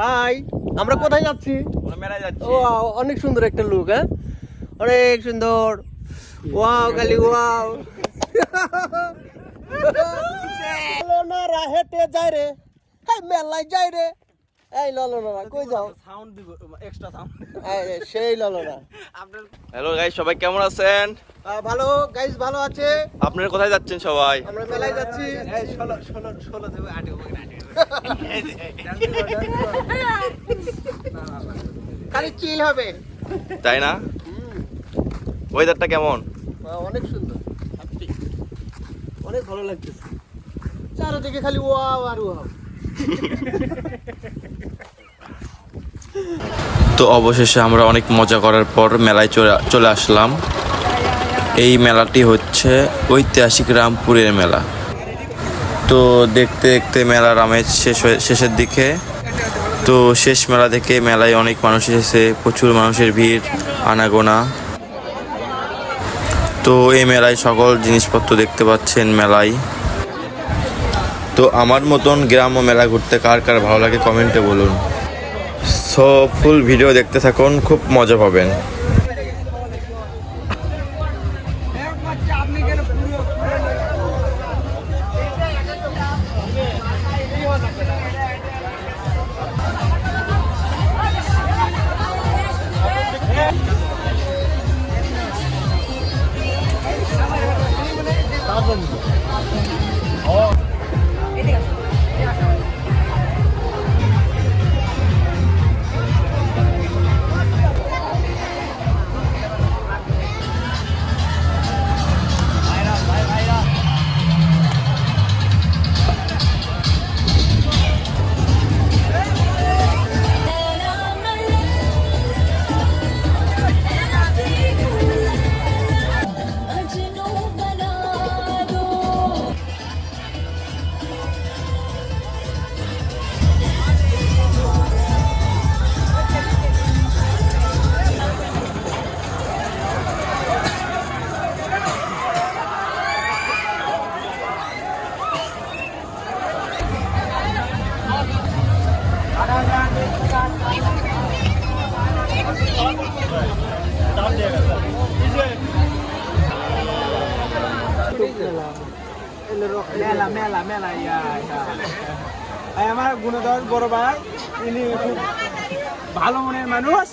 High আমরা কোথায় যাচ্ছি? মেলায় যাচ্ছি। ও অনেক সুন্দর একটা লুক হ্যাঁ? অনেক সুন্দর। ওয়াও খালি ওয়াও ললনারা হেঁটে যায় রে। এই মেলায় যায় রে। এই ললনারা কই যাও? সাউন্ড দিব এক্সট্রা সাউন্ড সেই ললনা। আপনার হ্যালো গাইস সবাই কেমন আছেন? ভালো গাইস ভালো আছে। আপনারা কোথায় যাচ্ছেন সবাই? আমরা মেলায় যাচ্ছি। ষোলো ষোলো ষোলো থেকে আটে খালি চিল হবে। তাই না? ওয়েদারটা কেমন? অনেক সুন্দর। অনেক ভালো লাগতেছে। চারদিকে খালি ওয়াও আর ওয়াও তো অবশেষে আমরা অনেক মজা করার পর মেলায় চলে চলে আসলাম। এই মেলাটি হচ্ছে ঐতিহাসিক রামপুরের মেলা। তো দেখতে দেখতে মেলার আমেজ শেষ শেষের দিকে। তো শেষ মেলা থেকে মেলায় অনেক মানুষ এসেছে, প্রচুর মানুষের ভিড়, আনাগোনা। তো এই মেলায় সকল জিনিসপত্র দেখতে পাচ্ছেন মেলায়। তো আমার মতন গ্রাম ও মেলা ঘুরতে কার কার ভালো লাগে কমেন্টে বলুন। সো ফুল ভিডিও দেখতে থাকুন, খুব মজা পাবেন। 어. 애들 같은 মেলা মেলা মেলা ইয়া। আমার গুণধর বড় ভাই ইনি খুব ভালো মনের মানুষ